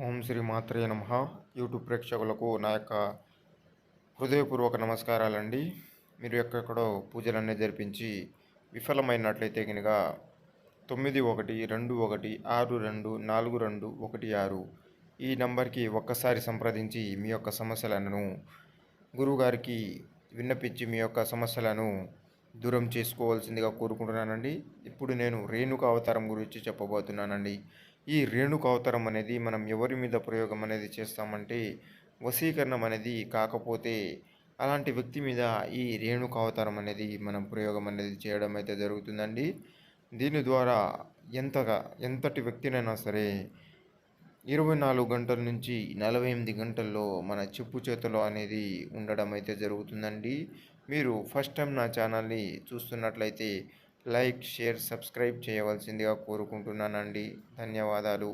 ఓం శ్రీ మాత్రే నమ. యూట్యూబ్ ప్రేక్షకులకు నా యొక్క హృదయపూర్వక నమస్కారాలండి. మీరు ఎక్కడెక్కడో పూజలన్నీ జరిపించి విఫలమైనట్లయితే కనుక తొమ్మిది ఒకటి రెండు ఒకటి ఆరు రెండు నాలుగు రెండు ఒకటి ఆరు ఈ నంబర్కి ఒక్కసారి సంప్రదించి మీ యొక్క సమస్యలను గురువుగారికి విన్నపించి మీ యొక్క సమస్యలను దూరం చేసుకోవాల్సిందిగా కోరుకుంటున్నానండి. ఇప్పుడు నేను రేణుక అవతారం గురించి చెప్పబోతున్నానండి. ఈ రేణుక అవతారం అనేది మనం ఎవరి మీద ప్రయోగం అనేది చేస్తామంటే వశీకరణం అనేది కాకపోతే అలాంటి వ్యక్తి మీద ఈ రేణుక అవతారం అనేది మనం ప్రయోగం అనేది చేయడం అయితే జరుగుతుందండి. దీని ద్వారా ఎంతగా ఎంతటి వ్యక్తినైనా సరే ఇరవై నాలుగు గంటల నుంచి నలభై ఎనిమిది గంటల్లో మన చెప్పు చేతిలో అనేది ఉండడం అయితే జరుగుతుందండి. మీరు ఫస్ట్ టైం నా ఛానల్ని చూస్తున్నట్లయితే లైక్ షేర్ సబ్స్క్రైబ్ చేయవలసిందిగా కోరుకుంటున్నానండి. ధన్యవాదాలు.